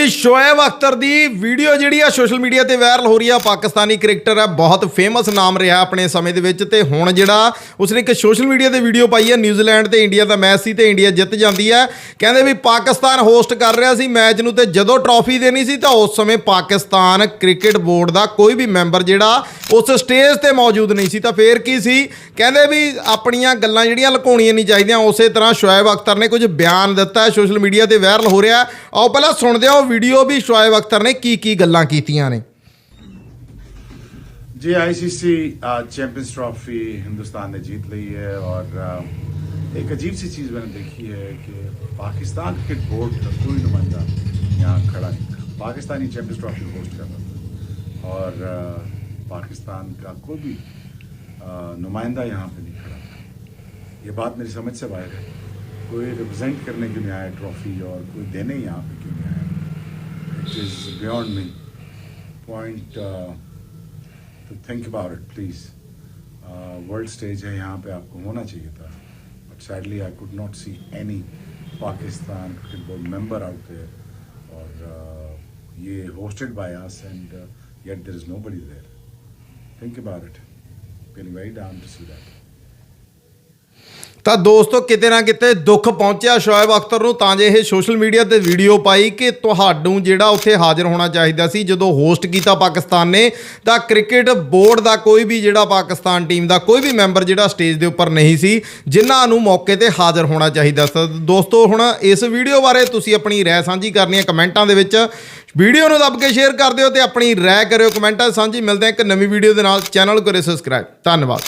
ਵੀ ਸ਼ੋਇਬ ਅਖਤਰ ਦੀ ਵੀਡੀਓ ਜਿਹੜੀ ਆ ਸੋਸ਼ਲ ਮੀਡੀਆ ਤੇ ਵਾਇਰਲ ਹੋ ਰਹੀ ਆ, ਪਾਕਿਸਤਾਨੀ ਕ੍ਰਿਕਟਰ ਹੈ ਬਹੁਤ ਫੇਮਸ ਨਾਮ ਰਿਹਾ ਆਪਣੇ ਸਮੇਂ ਦੇ ਵਿੱਚ ਤੇ ਹੁਣ ਜਿਹੜਾ ਉਸਨੇ ਇੱਕ ਸੋਸ਼ਲ ਮੀਡੀਆ ਤੇ ਵੀਡੀਓ ਪਾਈ ਹੈ ਨਿਊਜ਼ੀਲੈਂਡ ਤੇ ਇੰਡੀਆ ਦਾ ਮੈਚ ਸੀ ਤੇ ਇੰਡੀਆ ਜਿੱਤ ਜਾਂਦੀ ਹੈ ਕਹਿੰਦੇ ਵੀ ਪਾਕਿਸਤਾਨ ਹੋਸਟ ਕਰ ਰਿਹਾ ਸੀ ਮੈਚ ਨੂੰ ਤੇ ਜਦੋਂ ਟਰੋਫੀ ਦੇਣੀ ਸੀ ਤਾਂ ਉਸ ਸਮੇਂ ਪਾਕਿਸਤਾਨ ਕ੍ਰਿਕਟ ਬੋਰਡ ਦਾ ਕੋਈ ਵੀ ਮੈਂਬਰ ਜਿਹੜਾ ਉਸ ਸਟੇਜ ਤੇ ਮੌਜੂਦ ਨਹੀਂ ਸੀ। ਤਾਂ ਫੇਰ ਕੀ ਸੀ? ਕਹਿੰਦੇ ਵੀ ਆਪਣੀਆਂ ਗੱਲਾਂ ਜਿਹੜੀਆਂ ਲੁਕਾਉਣੀਆਂ ਨਹੀਂ ਚਾਹੀਦੀਆਂ, ਉਸੇ ਤਰ੍ਹਾਂ ਸ਼ੋਇਬ ਅਖਤਰ ਨੇ ਕੁਝ ਬਿਆਨ ਦਿੱਤਾ, ਸੋਸ਼ਲ ਮੀਡੀਆ ਤੇ ਵਾਇਰਲ ਹੋ ਰਿਹਾ। ਹੈ। ਆਓ ਪਹਿਲਾਂ ਸੁਣਦੇ ਹਾਂ वीडियो भी शुएब अख्तर ने की की गल् कीतिया ने। जी आईसीसी चैंपियंस ट्रॉफी हिंदुस्तान ने जीत ली है और uh, एक अजीब सी चीज़ मैंने देखी है कि पाकिस्तान क्रिकेट बोर्ड का कोई नुमाइंदा यहाँ खड़ा नहीं पाकिस्तानी चैंपियंस ट्रॉफी होस्ट कर रहा था। और uh, पाकिस्तान का कोई भी uh, नुमाइंदा यहाँ पे नहीं खड़ा था। ये बात मेरी समझ से बाहर है। कोई रिप्रेजेंट करने क्यों नहीं आया ट्रॉफी और कोई देने यहाँ पे क्यों नहीं आया? It is beyond me point to think about it, please. Uh, world stage है यहाँ पे आपको होना चाहिए था but sadly I could not see any Pakistan cricket board member out there और uh, ये hosted by us and uh, yet there is nobody there. Think about it. Feeling very down to see that. ਤਾਂ ਦੋਸਤੋ, ਕਿਤੇ ਨਾ ਕਿਤੇ ਦੁੱਖ ਪਹੁੰਚਿਆ ਸ਼ੋਇਬ ਅਖਤਰ ਨੂੰ। ਤਾਂ ਜੇ ਇਹ ਸੋਸ਼ਲ ਮੀਡੀਆ ਤੇ ਵੀਡੀਓ ਪਾਈ ਕਿ ਤੁਹਾਨੂੰ ਜਿਹੜਾ ਉੱਥੇ ਹਾਜ਼ਰ ਹੋਣਾ ਚਾਹੀਦਾ ਸੀ, ਜਦੋਂ ਹੋਸਟ ਕੀਤਾ ਪਾਕਿਸਤਾਨ ਨੇ, ਤਾਂ ਕ੍ਰਿਕਟ ਬੋਰਡ ਦਾ ਕੋਈ ਵੀ ਜਿਹੜਾ ਪਾਕਿਸਤਾਨ ਟੀਮ ਦਾ ਕੋਈ ਵੀ ਮੈਂਬਰ ਜਿਹੜਾ ਸਟੇਜ ਦੇ ਉੱਪਰ ਨਹੀਂ ਸੀ, ਜਿਨ੍ਹਾਂ ਨੂੰ ਮੌਕੇ ਤੇ ਹਾਜ਼ਰ ਹੋਣਾ ਚਾਹੀਦਾ ਸੀ। ਦੋਸਤੋ, ਹੁਣ ਇਸ ਵੀਡੀਓ ਬਾਰੇ ਤੁਸੀਂ ਆਪਣੀ ਰਾਏ ਸਾਂਝੀ ਕਰਨੀ ਹੈ ਕਮੈਂਟਾਂ ਦੇ ਵਿੱਚ। ਵੀਡੀਓ ਨੂੰ ਦੱਬ ਕੇ ਸ਼ੇਅਰ ਕਰ ਦਿਓ ਤੇ ਆਪਣੀ ਰਾਏ ਕਰਿਓ ਕਮੈਂਟਾਂ ਸਾਂਝੀ। ਮਿਲਦੇ ਹਾਂ ਇੱਕ ਨਵੀਂ ਵੀਡੀਓ ਦੇ ਨਾਲ। ਚੈਨਲ ਕਰੇ ਸਬਸਕ੍ਰਾਈਬ ਧੰਨਵਾਦ।